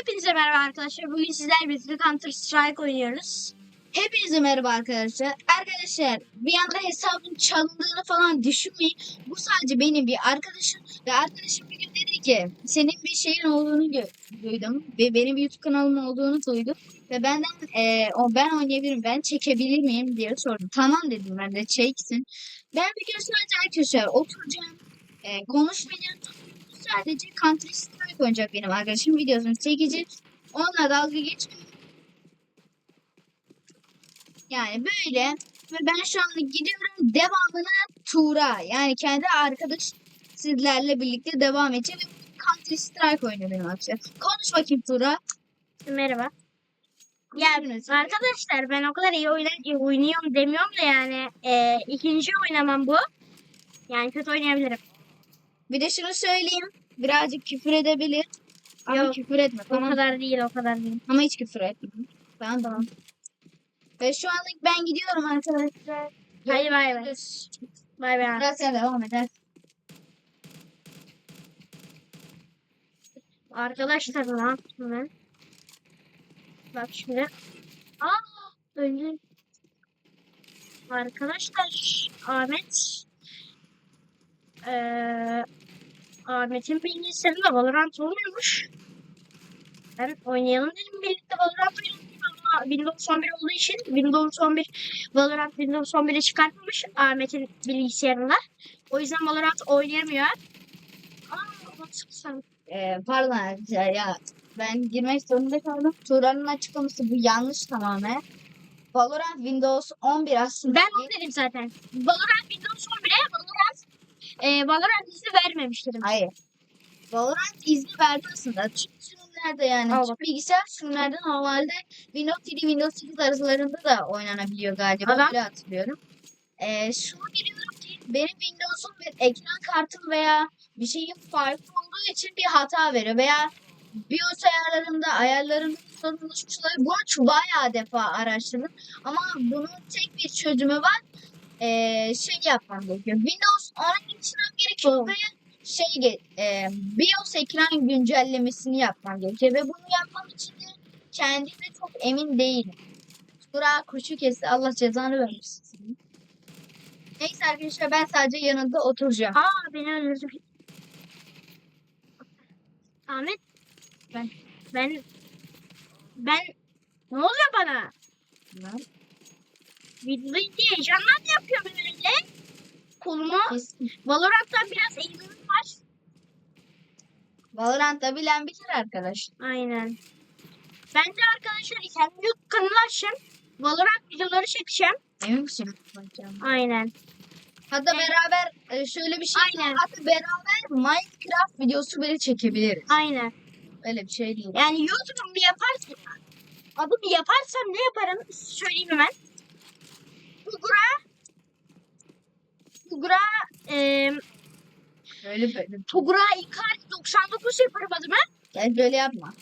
Hepinize merhaba arkadaşlar. Bugün sizler birlikte Counter Strike oynuyoruz. Hepinize merhaba arkadaşlar. Arkadaşlar bir anda hesabın çalındığını falan düşünmeyin. Bu sadece benim bir arkadaşım ve arkadaşım bir gün dedi ki senin bir şeyin olduğunu duydum ve benim bir YouTube kanalım olduğunu duydum ve benden e, o ben oynayabilirim ben çekebilir miyim diye sordum. Tamam dedim ben de çeksin. Ben bir gün sadece arkadaşlar oturacağım e, konuşmayacağım. Sadece Counter Strike oynayacak benim arkadaşım videosunu çekecek. Onunla dalga geçmeyin. Yani böyle ve ben şu anda gidiyorum devamına tura yani kendi arkadaş sizlerle birlikte devam edeceğim. Counter Strike oynuyor benim arkadaşlar. Konuş bakayım Tura. Merhaba. Ya arkadaşlar ben o kadar iyi oyna- oynuyorum demiyorum da yani e, ikinci oynamam bu. Yani kötü oynayabilirim. Bir de şunu söyleyeyim. Birazcık küfür edebilir. Ama Yok, küfür etme O tamam. kadar değil o kadar değil. Ama hiç küfür etme. Tamam tamam. Ve şu anlık ben gidiyorum arkadaşlar. Hadi bay bay. Görüşürüz. Bay bay. Biraz sen devam eder. Arkadaşlar ne yaptım ben? Bak şimdi. Aa öldü. Arkadaşlar Ahmet eee Ahmet'in bilgisayarında Valorant olmuyormuş. Ben oynayalım dedim birlikte Valorant oynayalım ama Windows 11 olduğu için Windows 11 Valorant Windows 11'i çıkartmamış Ahmet'in bilgisayarında. O yüzden Valorant oynayamıyor. Aa, nasıl Ee, pardon arkadaşlar ya ben girmek zorunda kaldım. Turan'ın açıklaması bu yanlış tamamen. Valorant Windows 11 aslında. Ben onu dedim zaten. Valorant Windows 11'e Valorant e, Valorant izni vermemiştim. Hayır. Valorant izni verdi aslında. Tüm sürümlerde yani. Al Tüm bilgisayar sürümlerde normalde Windows 7, Windows 8 arasılarında da oynanabiliyor galiba. Adam- Öyle hatırlıyorum. Ee, şunu biliyorum ki benim Windows'un bir ekran kartım veya bir şeyin farklı olduğu için bir hata veriyor veya BIOS ayarlarında, ayarlarında sorun oluşmuşlar. Bunu bayağı defa araştırdım. Ama bunun tek bir çözümü var. Ee, şey yapmam gerekiyor. Windows 10'a geçirmem gerekiyor ve şey e, BIOS ekran güncellemesini yapmam gerekiyor ve bunu yapmam için de kendime çok emin değilim. Burak kuşu kesti. Allah cezanı vermesin. Neyse arkadaşlar ben sadece yanında oturacağım. Aa beni öldürdü. Ahmet Ben. ben ben ne oluyor bana? Videoyu diye heyecandan yapıyor böyle. Kolumu Kesin. Valorant'tan biraz eğimim var. Valorant'ta bilen bilir arkadaş. Aynen. Ben de arkadaşlar kendi kanalı açacağım. Valorant videoları çekeceğim. Emin misin? Aynen. Hatta Evet. beraber e, şöyle bir şey Aynen. hatta beraber Minecraft videosu bile çekebiliriz. Aynen. Öyle bir şey değil. Yani YouTube'umu yaparsam adımı yaparsam ne yaparım söyleyeyim hemen. Tugura Tugura eee Öyle böyle. Tugura Icardi 99 yaparım adımı. Gel böyle yapma.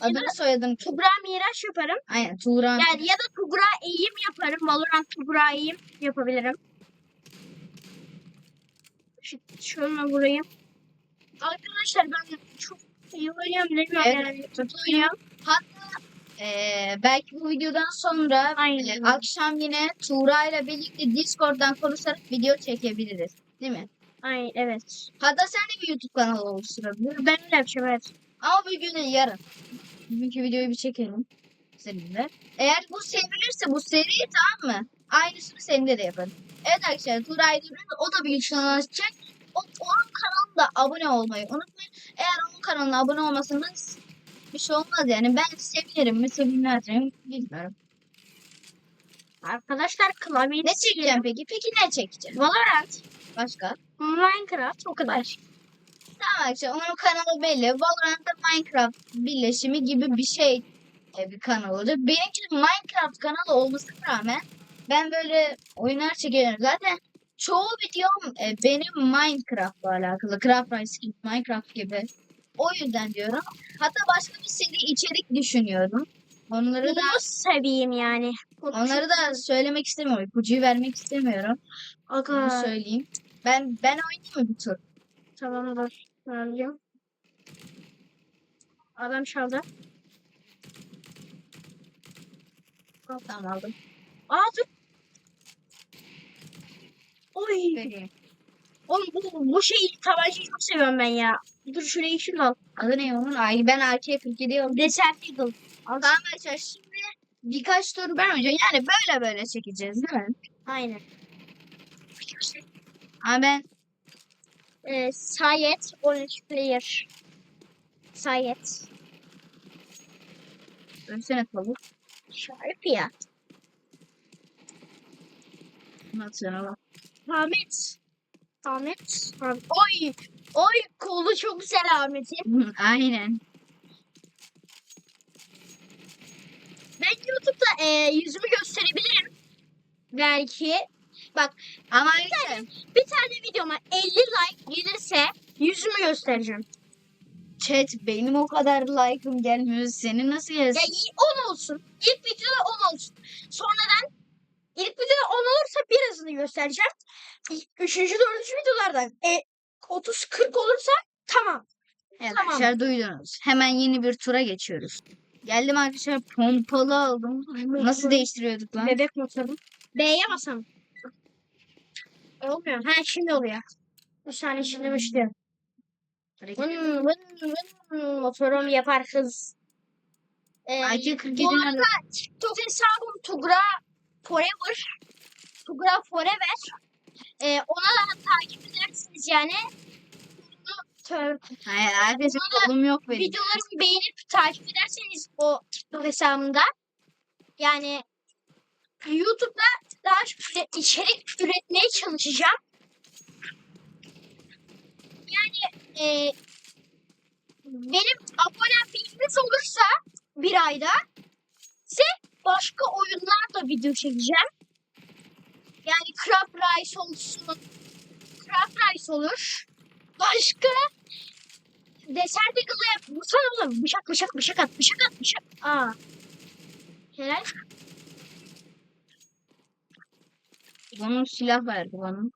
Adını soyadını çok. Tugura Miraç yaparım. Aynen Tuğran. Yani ya da Tugura Eğim yaparım. Valorant Tugura Eğim yapabilirim. Şunu vurayım. Arkadaşlar ben çok iyi oynuyorum Evet. yani. Oynuyorum. Ee, belki bu videodan sonra Aynen. e, akşam yine Tuğra ile birlikte Discord'dan konuşarak video çekebiliriz. Değil mi? Ay evet. Hatta sen de bir YouTube kanalı oluşturabilirsin. Ben öyle yapacağım evet. Ama bugün değil, yarın. Bugünkü videoyu bir çekelim seninle. Eğer bu sevilirse bu seri tamam mı? Aynısını seninle de yaparım. Evet arkadaşlar Tuğra'yı duyuyoruz. O da bir kanal açacak. O, onun kanalına abone olmayı unutmayın. Eğer onun kanalına abone olmasanız bir şey olmaz yani. Ben sevinirim mi sevinmezim bilmiyorum. Arkadaşlar klavyeyi Ne çekeceğim peki? Peki ne çekeceğim? Valorant, Başka? Minecraft o kadar. Tamam arkadaşlar onun kanalı belli. Valorant'ta Minecraft birleşimi gibi bir şey e, bir kanal olacak. Benimki Minecraft kanalı olmasına rağmen ben böyle oyunlar çekiyorum. Zaten çoğu videom e, benim Minecraft'la alakalı. Craft Rice Minecraft gibi. O yüzden diyorum. Hatta başka bir seri içerik düşünüyorum. Onları Bunu da seveyim yani. Korkuşum. Onları da söylemek istemiyorum. İpucuyu vermek istemiyorum. Aga. Bunu söyleyeyim. Ben ben oynayayım mı bir tur? Tamam dur. Adam çaldı. Tamam aldım. Aa. Oy. Vereyim. Oğlum bu, bu şeyi tabancayı çok seviyorum ben ya. Dur şurayı şunu al. Adı ne onun? Ay ben AK-47 aldım. Desert Eagle. Tamam arkadaşlar şimdi birkaç tur ben. Yani böyle böyle çekeceğiz değil mi? Aynen. Ama ben Ee, Sayet 13 player. Sayet. ölsene tavuk. Şarp ya. Nasıl? Ahmet. Ahmet. Ahmet. Oy. Oy kolu çok güzel Ahmet'in. Aynen. Ben YouTube'da e, yüzümü gösterebilirim. Belki. Bak Ama işte bir tane videoma 50 like gelirse yüzümü göstereceğim. chat benim o kadar like'ım gelmiyor. Senin nasıl Ya gelsin? y- 10 olsun. İlk videoda 10 olsun. Sonradan ilk videoda 10 olursa birazını göstereceğim. Üçüncü, dördüncü videolardan e, 30-40 olursa tamam. Evet Tamam. arkadaşlar duydunuz. Hemen yeni bir tura geçiyoruz. Geldim arkadaşlar pompalı aldım. Nasıl değiştiriyorduk lan? Bebek motoru. B'ye basalım. Olmuyor. Ha şimdi oluyor. Bir saniye şimdi başlıyor. Vın vın vın motorum yapar hız. Ee, AK-47 bu nerede? arada TikTok hesabım Tugra Forever. Tugra Forever. Ee, ona da takip edersiniz yani. Hayır Bana kolum yok benim. videolarımı beğenip takip ederseniz o TikTok hesabımda yani YouTube'da daha çok içerik üretmeye çalışacağım. Yani e, benim abonem bilginiz olursa bir ayda size başka oyunlarla video çekeceğim. Yani Craft Rice olsun. Craft Rice olur. Başka Desert Eagle'a yap. Vursana oğlum. Bıçak bıçak bıçak at. Bıçak at bıçak. Aa. Helal. Bunun silah verdi bana.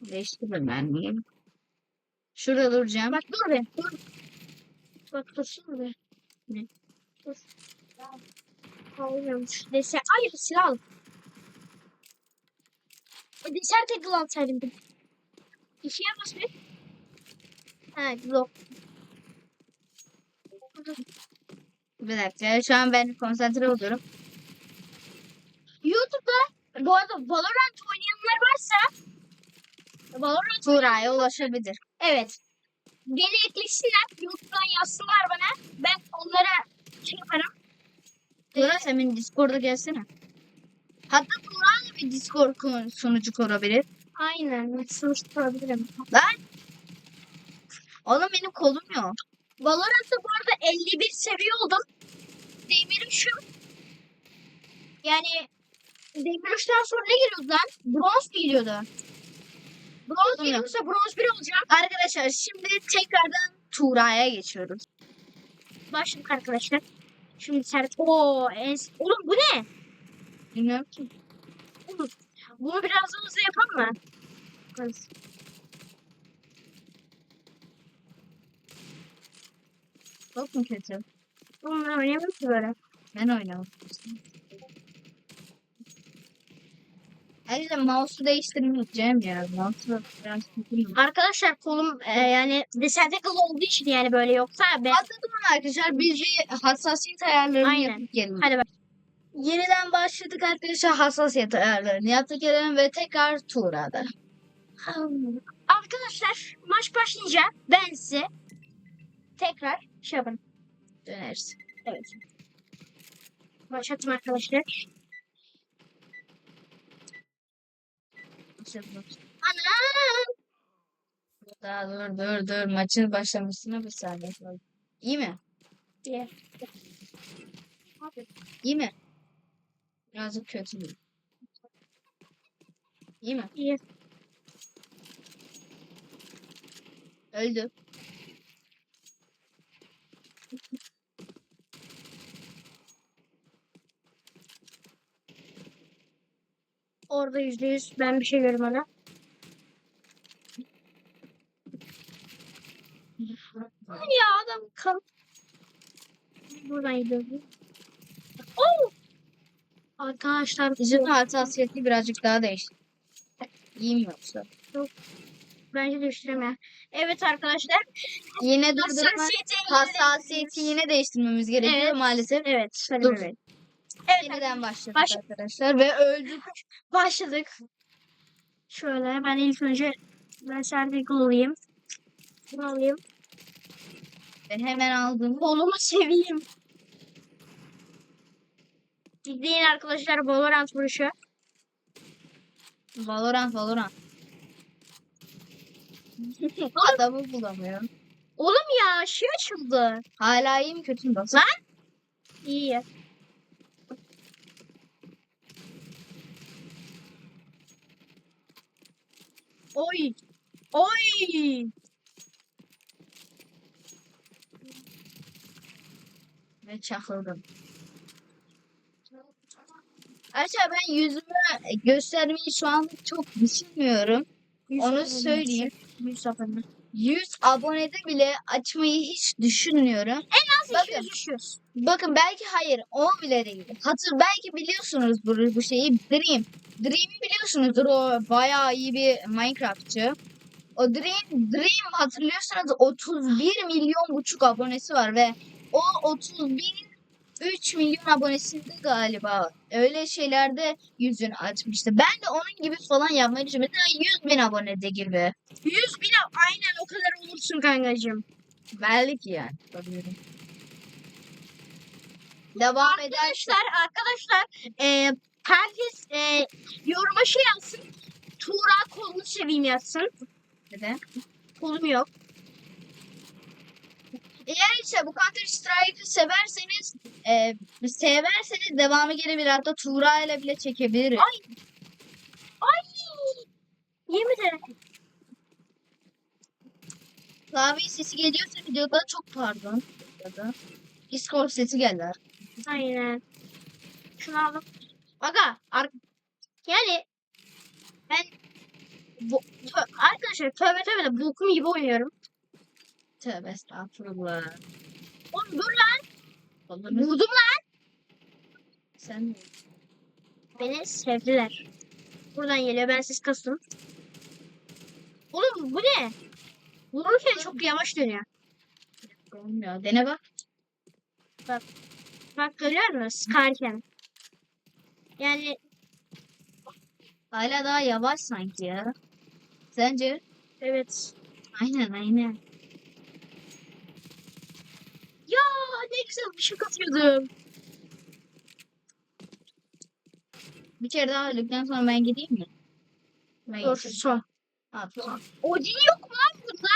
Değiştirme mermiyi. Şurada duracağım. Bak dur be. Dur. Bak dursun be. Ne? Dur. Hayır silah al. E, Desert Eagle alsaydım bir. İşe bas bir. Ha yok. Bir dakika şu an ben konsantre oluyorum. YouTube'da bu arada Valorant oynayanlar varsa Valorant Tuğra'ya ulaşabilir. Evet. Beni eklesinler. YouTube'dan yazsınlar bana. Ben onlara şey yaparım. Tuğra sen benim Discord'a gelsene. Hatta Tuğra da bir Discord sunucu kurabilir. Aynen. Sınıf tutabilirim. Oğlum benim kolum yok. Valorant'ta bu arada 51 seviye oldum. Demirim şu. Yani Demir 3'ten sonra ne geliyordu lan? Bronz mu geliyordu? Bronz geliyorsa bronz 1 olacağım. Arkadaşlar şimdi tekrardan Tuğra'ya geçiyoruz. Başladık arkadaşlar. Şimdi sert. Oo, en... Oğlum bu ne? Bilmiyorum ki. Bunu biraz hızlı yapalım mı? Hız. Çok mu kötü? Bunu oynayamam ki böyle. Ben oynamam. Ayrıca mouse'u değiştirmeyeceğim ya. Mouse'u biraz kötüyüm. Arkadaşlar kolum e, yani desert kıl olduğu için yani böyle yoksa ben Atladım arkadaşlar. Biz bir hassasiyet ayarlarını Aynen. yapıp gelelim. Hadi bak. Yeniden başladık arkadaşlar hassasiyet ayarlarını yaptık gelelim ve tekrar Tuğra'da. Arkadaşlar maç başlayınca ben size tekrar şey yaparım. Döneriz. Evet. Başlattım arkadaşlar. Ana! Daha dur dur dur. Maçın başlamasına bir saniye. İyi mi? diye. İyi mi? Birazcık kötü mü? İyi mi? İyi. Öldü. Orada yüzde yüz ben bir şey ona. ya adam kal. Buradan gidiyor. Arkadaşlar Bizim hassasiyeti birazcık daha değişti. İyi mi yoksa? bence değiştiremiyor. Evet arkadaşlar. Yine durdurma Hassasiyeti yine değiştirmemiz gerekiyor Evet. maalesef. Evet. Dur. Evet. Evet Yeniden başladık Baş- arkadaşlar ve öldük. başladık. Şöyle ben ilk önce ben Serdigul olayım. Bunu alayım. Ben hemen aldım. Kolumu seveyim. Dinleyin arkadaşlar Valorant vuruşu. Valorant Valorant. Adamı bulamıyorum. Oğlum ya şey açıldı. Hala iyi mi kötü mü? Bak. İyi. Oy. Oy. Ve çakıldım. Arkadaşlar ben yüzümü göstermeyi şu an çok düşünmüyorum. Onu söyleyeyim. Yusuf Emre. 100 abonede bile açmayı hiç düşünmüyorum. Nasıl Bakın. düşüyoruz? Bakın belki hayır o bile değil. Hatır belki biliyorsunuz bu, bu şeyi Dream. Dream'i biliyorsunuzdur o bayağı iyi bir Minecraftçı. O Dream, Dream hatırlıyorsanız 31 milyon buçuk abonesi var ve o 31 3 milyon abonesinde galiba öyle şeylerde yüzünü açmıştı. Ben de onun gibi falan yapmayı düşünüyorum. Mesela 100 bin abonede gibi. 100 bine aynen o kadar olursun kankacığım. Belki yani. Yapabilirim. Devam. Arkadaşlar arkadaşlar e, herkes e, yoruma şey yazsın. Tuğra kolunu seveyim yazsın. Neden? Kolum yok. Eğer ise bu Counter Strike'ı severseniz e, severseniz devamı gelebilir. Hatta Tuğra ile bile çekebiliriz. Ay. Ay. Yemin ederim. Klavye sesi geliyorsa videoda çok pardon. Videoda. Discord sesi geldi. Aynen. Şunu aldım. Aga. Yani ben bu, arkadaşlar tövbe tövbe de bokum gibi oynuyorum. Tövbe estağfurullah. Oğlum dur lan. Olur. Vurdum lan. Sen? Beni sevdiler. Buradan geliyor. Ben siz kastım. Oğlum bu ne? Vururken çok yavaş dönüyor. Olmuyor. Dene bak. Bak görüyor musun? Sıkarken. Yani Hala daha yavaş sanki ya. Sence? evet. Aynen aynen. Ne güzel bir şey atıyordum. Bir kere daha öldükten sonra ben gideyim mi? Ben Dur gideyim. son. Ha, tamam. Odin yok mu lan bunda?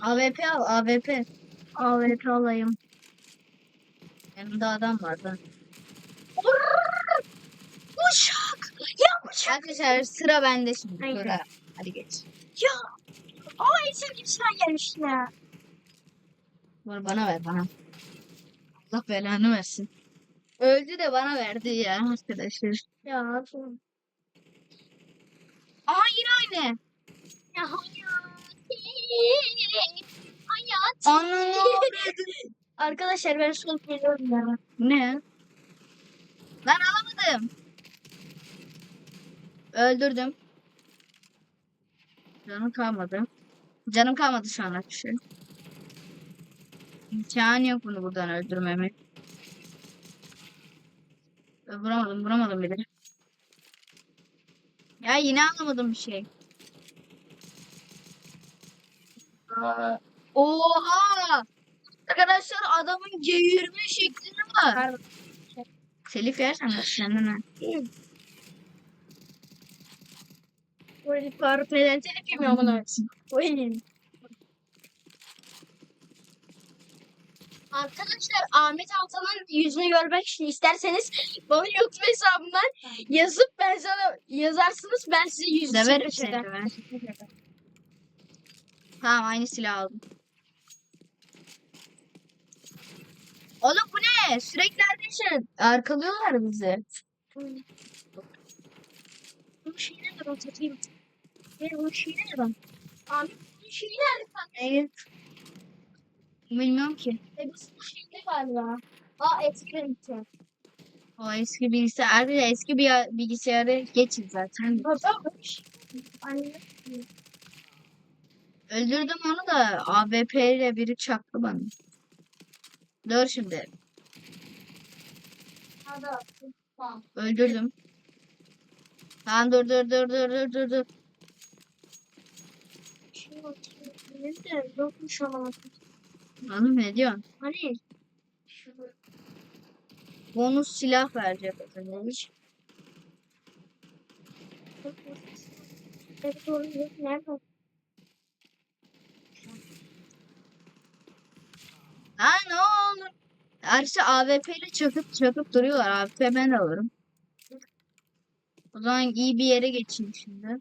AWP al AWP. AWP alayım. Yanımda adam vardı. Uçak. Ya uçak. Arkadaşlar sıra bende şimdi. Aynen. Sıra. Hadi geç. Ya. Aa en sevdiğim sen gelmiş ya. Bunu bana ver bana. Allah belanı versin. Öldü de bana verdi ya arkadaşlar. Ya. Aa yine aynı. Ya hayati. Hayati. Ananı Arkadaşlar ben son geliyorum ya. Ne? Ben alamadım. Öldürdüm. Canım kalmadı. Canım kalmadı şu an arkadaşlar. İmkanı yok bunu buradan öldürmemin. Ö, Vuramadım, vuramadım bile. Ya yine alamadım bir şey. Oha! Arkadaşlar adamın geğirme şekline bak. Telif yersen kendine. Böyle bağırıp neden telif yemiyor bana? Oyun. Arkadaşlar Ahmet Altan'ın yüzünü görmek için isterseniz bana YouTube hesabından yazıp ben sana yazarsınız ben size yüzünü Severim çekerim. seni ben. Tamam aynı silah aldım. Oğlum bu ne? Sürekli arkadaşlar arkalıyorlar bizi. Bunun şeyi nerede ben satayım? Bunun şeyi nerede ben? Ahmet bunun şeyi nerede ben? Evet. Bilmiyorum ki. E, bu şeyde galiba. Aa eski renkte. O eski bilgisayar. Arkadaşlar eski bir bilgisayarı geçin zaten. Anne. Öldürdüm onu da AWP ile biri çaktı bana. Dur şimdi. Hadi attım. Tamam. Öldürdüm. Tamam dur dur dur dur dur dur dur. Şimdi bakayım. Nerede? Yokmuş ama. Oğlum ne diyorsun? Şurada. Bonus silah verecek demiş. Evet doğru. Nerede? Ha ne olur. Erse AWP ile çakıp çakıp duruyorlar. AWP ben alırım. O zaman iyi bir yere geçeyim şimdi.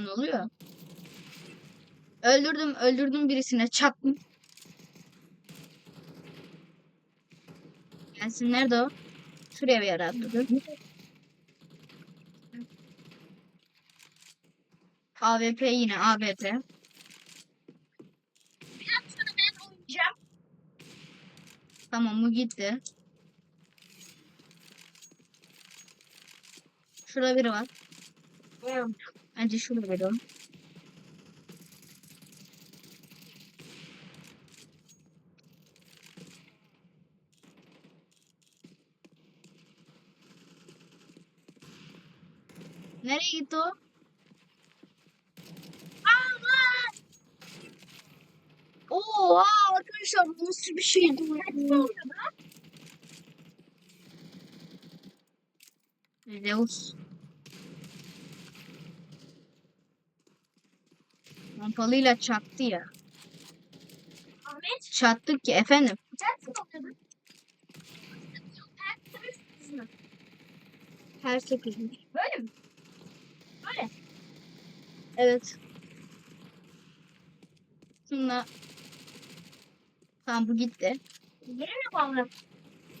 Ne oluyor? Öldürdüm, öldürdüm birisine. Çaktım. Gelsin nerede o? Şuraya bir yere atladı. AWP yine AWP. Biraz sonra ben oynayacağım. Tamam bu gitti. Şurada biri var. Bence şurada biri var. Nereye gitti o? Oha arkadaşlar bu nasıl bir şeydi bu? Zeus. Pompalıyla çaktı ya. Ahmet. Çattık ki efendim. Mi? Her sekiz. Böyle mi? Böyle. Evet. Şunla. Tamam bu gitti. Yerine bağlı.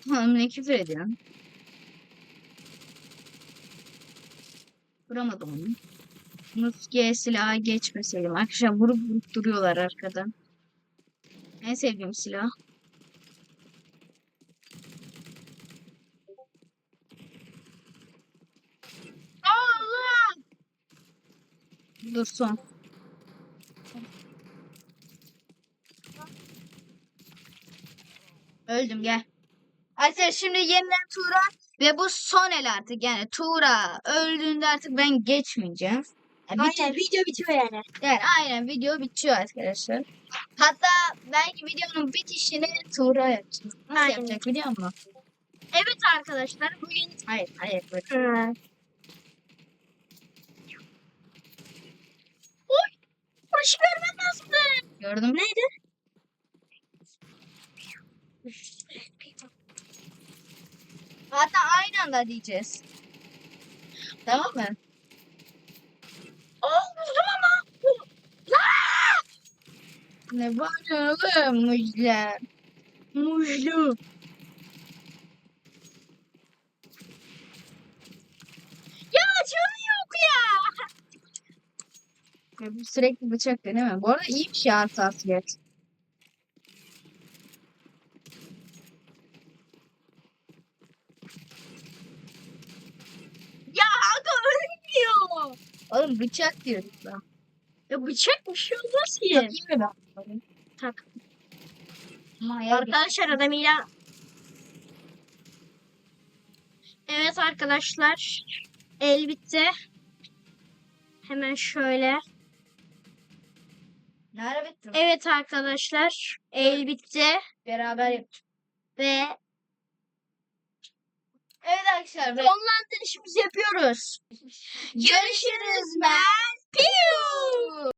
Tamam ne küfür ediyorum. Vuramadım onu. Muskiye silaha geçmeseydim. Arkadaşlar vurup vurup duruyorlar arkadan. En sevdiğim silah. Allah! Dur son. Öldüm gel. Arkadaşlar şimdi yeniden Tuğra ve bu son el artık yani Tuğra öldüğünde artık ben geçmeyeceğim. Yani Aynen video bitiyor yani. yani aynen video bitiyor arkadaşlar. Hatta belki videonun bitişini Tuğra yapacak. Nasıl Aynen. yapacak biliyor musun? Evet arkadaşlar bugün Hayır hayır. Böyle. Hı. Oy! Başı görmem lazımdı. Gördüm. Neydi? Hatta aynı anda diyeceğiz. Tamam mı? Aa vurdum ama. Ne var oğlum Mujla? Mujlu. Ya canı yok ya. Ya bu sürekli bıçak deneme. Bu arada iyiymiş ya hassasiyet. Ya aga ölmüyor. Oğlum bıçak diyoruz da. Ya bıçak bir şey olmaz ki. Takayım mı ben? Tak. Maya Arkadaşlar adamıyla Evet arkadaşlar el bitti. Hemen şöyle. Ne ara bitti? Evet arkadaşlar el bitti Beraber yapacağız. ve Evet arkadaşlar. Ve... Sonlandırışımızı yapıyoruz. Görüşürüz ben. Piu.